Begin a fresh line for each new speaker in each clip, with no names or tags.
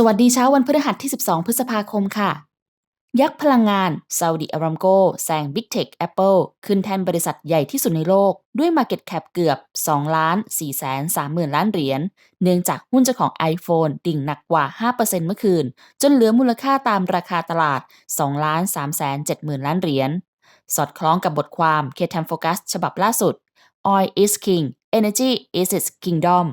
สวัสดีเช้าวันพฤหัสที่ 12 พฤษภาคมค่ะ ยักษ์พลังงานซาอุดิอารามโกแซง Big Tech Apple ขึ้นแทนบริษัทใหญ่ที่สุดในโลก ด้วย Market Cap เกือบ 2 ล้าน4แสน3หมื่นล้านเหรียญ เนื่องจากหุ้นเจ้าของ iPhone ดิ่งหนักกว่า 5%เมื่อคืน จนเหลือมูลค่าตามราคาตลาด 2 ล้าน3แสน7หมื่นล้านเหรียญ สอดคล้องกับบทความ k t i m Focus ฉบับล่าสุด Oil is King Energy is its Kingdom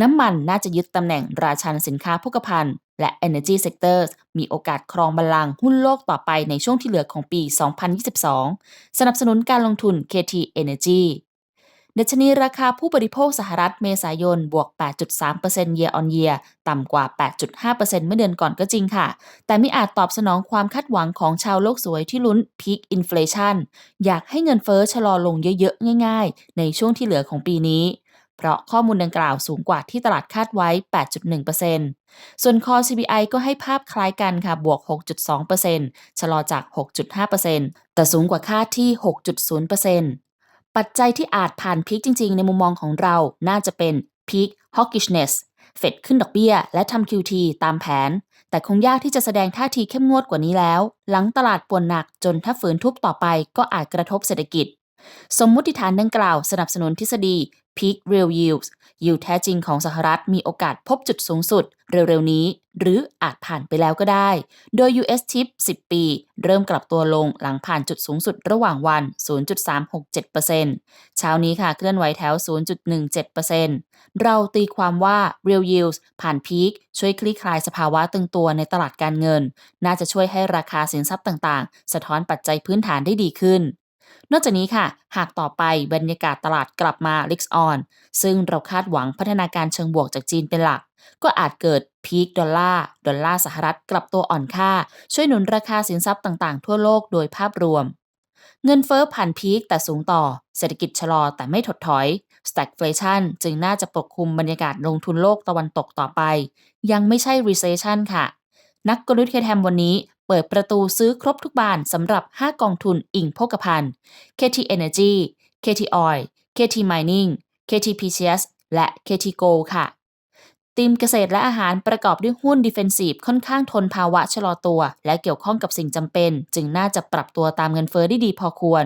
น้ำมันน่าจะยึดตำแหน่งราชันสินค้าโภคภัณฑ์ และ Energy Sectors มีโอกาสครองบัลลังก์หุ้นโลกต่อไปในช่วงที่เหลือของปี 2022 สนับสนุนการลงทุน KT Energy ดัชนีราคาผู้บริโภคสหรัฐเมษายน บวก 8.3% year on year ต่ำกว่า 8.5%เมื่อเดือนก่อนก็จริงค่ะ แต่ไม่อาจตอบสนองความคาดหวังของชาวโลกสวยที่ลุ้น peak inflation อยากให้เงินเฟอ้อชะลอลงเยอะๆ ง่ายๆ ในช่วงที่เหลือของปีนี้ เพราะข้อมูลดังกล่าวสูงกว่าที่ตลาดคาดไว้ 8.1%ส่วนคอ CPI ก็ให้ภาพคล้ายกันค่ะ บวก 6.2%ชะลอจาก 6.5%แต่สูงกว่าคาดที่ 6.0%ปัจจัยที่อาจผ่านพีคจริง ๆ ในมุมมองของเรา น่าจะเป็น peak hawkishness เฟดขึ้นดอกเบี้ย และทำ QT ตามแผน แต่คงยากที่จะแสดงท่าทีเข้มงวดกว่านี้แล้ว หลังตลาดป่วนหนักจนถ้าฝืนทุบต่อไปก็อาจกระทบเศรษฐกิจ สมมุติฐานดังกล่าวสนับสนุนทฤษฎี Peak Real Yields ยิวแท้จริงของสหรัฐมีโอกาสพบจุดสูงสุดเร็วๆนี้ หรืออาจผ่านไปแล้วก็ได้ โดย US TIP 10 ปี เริ่มกลับตัวลงหลังผ่านจุดสูงสุดระหว่างวัน 0.367%เช้านี้ค่ะเคลื่อนไหวแถว 0.17%เราตีความว่า Real Yields ผ่านพีคช่วยคลี่คลายสภาวะตึงตัวในตลาดการเงิน น่าจะช่วยให้ราคาสินทรัพย์ต่างๆ สะท้อนปัจจัยพื้นฐานได้ดีขึ้น นอกจากนี้ค่ะ หากต่อไปบรรยากาศตลาดกลับมา l i x on ซึ่งเราคาดหวังพัฒนาการเชิงบวกจากจีนเป็นหลัก ก็อาจเกิดพีคดอลลาร์ดอลลาร์สหรัฐกลับตัวอ่อนค่า ช่วยหนุนราคาสินทรัพย์ต่างๆ ทั่วโลกโดยภาพรวม เงินเฟอ้อผ่านพีคแต่สูงต่อ เศรษฐกิจชะลอแต่ไม่ถดถอย stagflation จึงน่าจะปกคลุมบรรยากาศลงทุนโลกตะวันตกต่อไป ยังไม่ใช่ recession ค่ะ นักกลยุทธ์เคแทมวันนี้ เปิดประตูซื้อครบทุกบานสำหรับ 5 กองทุนอิงโภคภัณฑ์ KT Energy KT Oil KT Mining KT PCS และ KT Gold ค่ะทีมเกษตรและอาหารประกอบด้วยหุ้น Defensive ค่อนข้างทนภาวะชะลอตัว และเกี่ยวข้องกับสิ่งจำเป็น จึงน่าจะปรับตัวตามเงินเฟอ้อได้ดีพอควร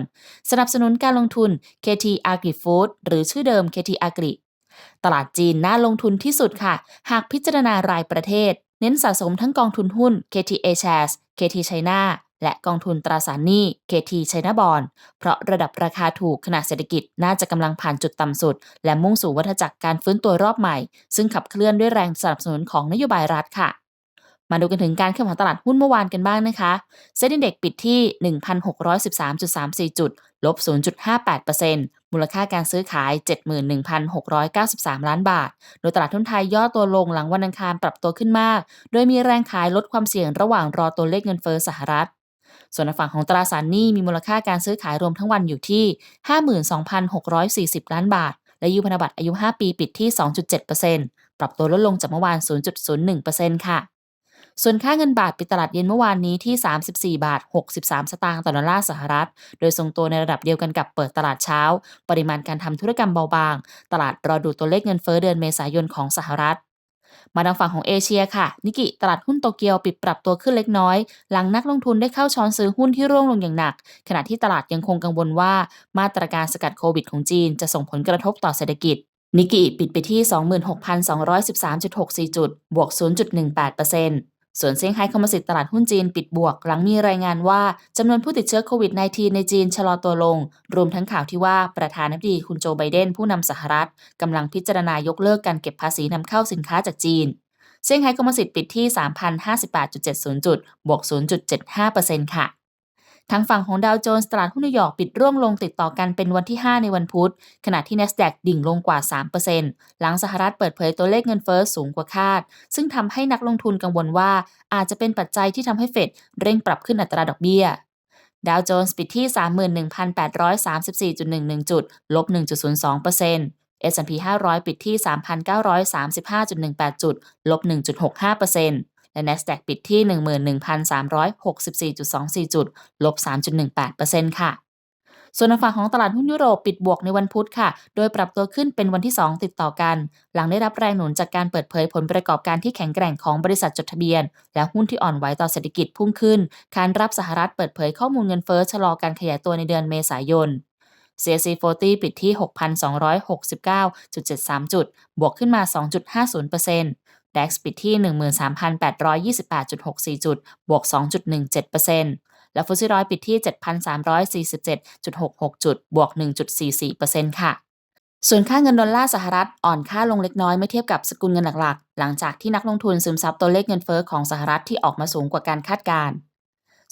สนับสนุนการลงทุน KT Agri Food หรือชื่อเดิม KT Agri ตลาดจีนน่าลงทุนที่สุดค่ะ หากพิจารณารายประเทศ เน้นสะสมทั้งกองทุนหุ้น KT A Shares KT China และกองทุนตราสารหนี้ KT China Bond เพราะระดับราคาถูกขณะเศรษฐกิจน่าจะกำลังผ่านจุดต่ำสุด และมุ่งสู่วัฏจักรการฟื้นตัวรอบใหม่ ซึ่งขับเคลื่อนด้วยแรงสนับสนุนของนโยบายรัฐค่ะมาดูกันถึงการขึ้นของตลาดหุ้นเมื่อวานกันบ้างนะคะ เซ็นดินเด็กปิดที่ 1,613.34 จุด ลบ 0.58% มูลค่าการซื้อขาย 71,693 ล้านบาท โดยตลาดทุนไทยย่อตัวลงหลังวันอังคารปรับตัวขึ้นมาก โดยมีแรงขายลดความเสี่ยงระหว่างรอตัวเลขเงินเฟ้อสหรัฐ ส่วนในฝั่งของตราสารหนี้มีมูลค่าการซื้อขายรวมทั้งวันอยู่ที่ 52,640 ล้านบาท และยูพันธบัตรอายุ 5 ปีปิดที่ 2.7%ปรับตัวลดลงจากเมื่อวาน 0.01%ค่ะ ส่วนค่าเงินบาทปิดตลาดเย็นเมื่อวานนี้ที่ 34 บาท 63 สตางค์ต่อดอลลาร์สหรัฐ โดยทรงตัวในระดับเดียวกันกับเปิดตลาดเช้า ปริมาณการทำธุรกรรมเบาบาง ตลาดรอดูตัวเลขเงินเฟ้อเดือนเมษายนของสหรัฐมาทางฝั่งของเอเชียค่ะ นิกิตลาดหุ้นโตเกียวปิดปรับตัวขึ้นเล็กน้อย หลังนักลงทุนได้เข้าช้อนซื้อหุ้นที่ร่วงลงอย่างหนัก ขณะที่ตลาดยังคงกังวลว่า มาตรการสกัดโควิดของจีนจะส่งผลกระทบต่อเศรษฐกิจ นิกิปิดไปที่ 26,213.64 จุด บวก 0.18% ส่วนเซี่ยงไฮ้คอมโพสิตตลาดหุ้นจีนปิดบวก หลังมีรายงานว่าจำนวนผู้ติดเชื้อโควิด -19 ในจีนชะลอตัวลง รวมทั้งข่าวที่ว่าประธานาธิบดีคุณโจไบเดนผู้นำสหรัฐกำลังพิจารณายกเลิกการเก็บภาษีนำเข้าสินค้าจากจีน เซี่ยงไฮ้คอมโพสิตปิดที่ 3,058.70 จุด บวก 0.75%ค่ะ ทางฝั่งของดาวโจนส์ตลาดหุ้นนิวยอร์กปิดร่วงลงติดต่อกันเป็นวันที่ 5 ในวันพุธ ขณะที่ NASDAQ ดิ่งลงกว่า 3%หลังสหรัฐเปิดเผยตัวเลขเงินเฟ้อสูงกว่าคาด ซึ่งทำให้นักลงทุนกังวลว่าอาจจะเป็นปัจจัยที่ทำให้เฟดเร่งปรับขึ้นอัตราดอกเบี้ยดาวโจนส์ปิดที่ 31,834.11 จุด ลบ 1.02% S&P 500 ปิดที่ 3,935.18 จุด ลบ 1.65% และ NASDAQ ปิดที่ 11,364.24 จุด ลบ 3.18%ค่ะส่วนฝั่งของตลาดหุ้นยุโรปปิดบวกในวันพุธค่ะ โดยปรับตัวขึ้นเป็นวันที่ 2 ติดต่อกัน หลังได้รับแรงหนุนจากการเปิดเผยผลประกอบการที่แข็งแกร่งของบริษัทจดทะเบียน และหุ้นที่อ่อนไหวต่อเศรษฐกิจพุ่งขึ้น การรับสหรัฐเปิดเผยข้อมูลเงินเฟ้อชะลอการขยายตัวในเดือนเมษายน CAC 40 ปิดที่ 6,269.73 จุด บวกขึ้นมา 2.50% DAX ปิดที่ 13,828.64 จุด บวก 2.17%และฟุตซี่ร้อยปิดที่ 7,347.66 จุด บวก 1.44%ค่ะส่วนค่าเงินดอลลาร์สหรัฐอ่อนค่าลงเล็กน้อยเมื่อเทียบกับสกุลเงินหลักๆ หลังจากที่นักลงทุนซึมซับตัวเลขเงินเฟอ้อของสหรัฐที่ออกมาสูงกว่าการคาดการณ์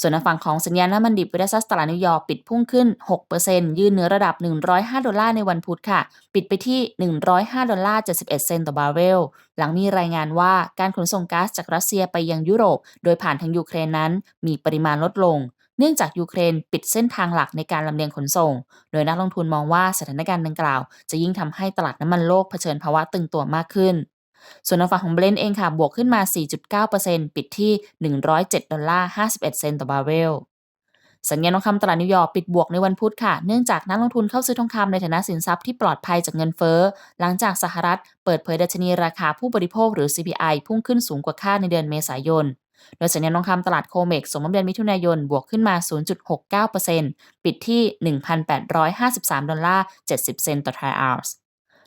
ส่วนฝั่งของสัญญาณน้ำมันดิบเวสซัสตลาดนิวยอร์กปิดพุ่งขึ้น 6%ยืนเหนือระดับ 105 ดอลลาร์ในวันพุธค่ะ ปิดไปที่ 105 ดอลลาร์ 71 เซนต์ต่อบาร์เรล หลังมีรายงานว่าการขนส่งก๊าซจากรัสเซียไปยังยุโรป โดยผ่านทางยูเครนนั้น มีปริมาณลดลง เนื่องจากยูเครนปิดเส้นทางหลักในการลำเลียงขนส่ง โดยนักลงทุนมองว่าสถานการณ์ดังกล่าว จะยิ่งทำให้ตลาดน้ำมันโลกเผชิญภาวะตึงตัวมากขึ้น ส่วนในฝั่งของเบลนด์เองค่ะ บวกขึ้นมา 4.9%ปิดที่ 107 ดอลลาร์ 51 เซนต์ต่อบาร์เรลสัญญาณทองคำตลาดนิวยอร์กปิดบวกในวันพุธค่ะ เนื่องจากนักลงทุนเข้าซื้อทองคำในฐานะสินทรัพย์ที่ปลอดภัยจากเงินเฟ้อ หลังจากสหรัฐเปิดเผยดัชนีราคาผู้บริโภคหรือ CPI พุ่งขึ้นสูงกว่าคาดในเดือนเมษายน โดยสัญญาณทองคำตลาดโคเมกสมมติเดือนมิถุนายน บวกขึ้นมา 0.69%ปิดที่ 1,853 ดอลลาร์ 70 เซนต์ต่อทรายออนซ์